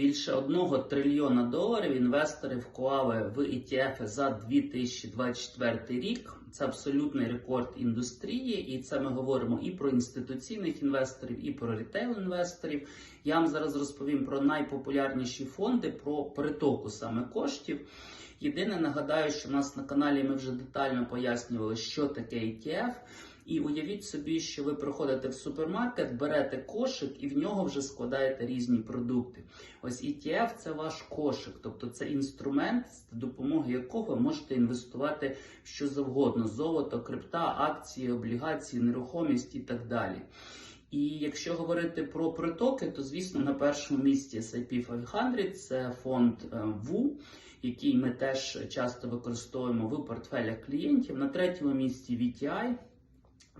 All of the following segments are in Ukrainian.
Більше одного трильйона доларів інвестори вклали в ETF за 2024 рік. Це абсолютний рекорд індустрії, і це ми говоримо і про інституційних інвесторів, і про рітейл-інвесторів. Я вам зараз розповім про найпопулярніші фонди, про притоку саме коштів. Єдине нагадаю, що у нас на каналі ми вже детально пояснювали, що таке ETF. І уявіть собі, що ви приходите в супермаркет, берете кошик і в нього вже складаєте різні продукти. Ось ETF – це ваш кошик, тобто це інструмент, з допомогою якого ви можете інвестувати в що завгодно: золото, крипта, акції, облігації, нерухомість і так далі. І якщо говорити про притоки, то звісно на першому місці S&P 500 – це фонд е, WU, який ми теж часто використовуємо в портфелях клієнтів. На третьому місці VTI –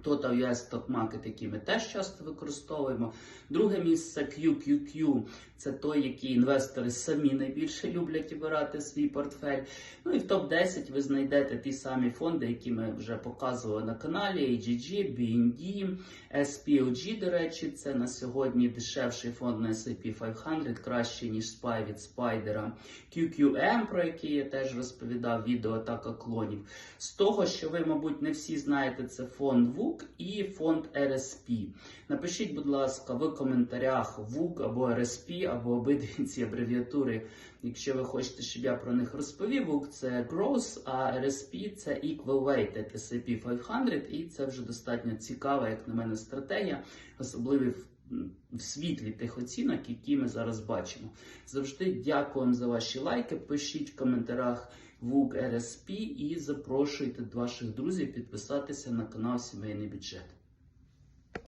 Total US Stock Market, який ми теж часто використовуємо. Друге місце QQQ – це той, який інвестори самі найбільше люблять обирати свій портфель. Ну і в топ-10 ви знайдете ті самі фонди, які ми вже показували на каналі: AGG, BND, SPLG, до речі, це на сьогодні дешевший фонд на S&P 500, кращий, ніж SPY від Spider. QQM, про який я теж розповідав, відео атака клонів. З того, що ви, мабуть, не всі знаєте, це фонд ВУК і фонд RSP. Напишіть, будь ласка, в коментарях ВУК або RSP, або обидві ці абревіатури, якщо ви хочете, щоб я про них розповів. ВУК це Growth, а RSP це Equal Weighted S&P 500, і це вже достатньо цікава, як на мене, стратегія, особливий в світлі тих оцінок, які ми зараз бачимо. Завжди дякуємо за ваші лайки. Пишіть в коментарях ВУК РСП і запрошуйте ваших друзів підписатися на канал Сімейний бюджет.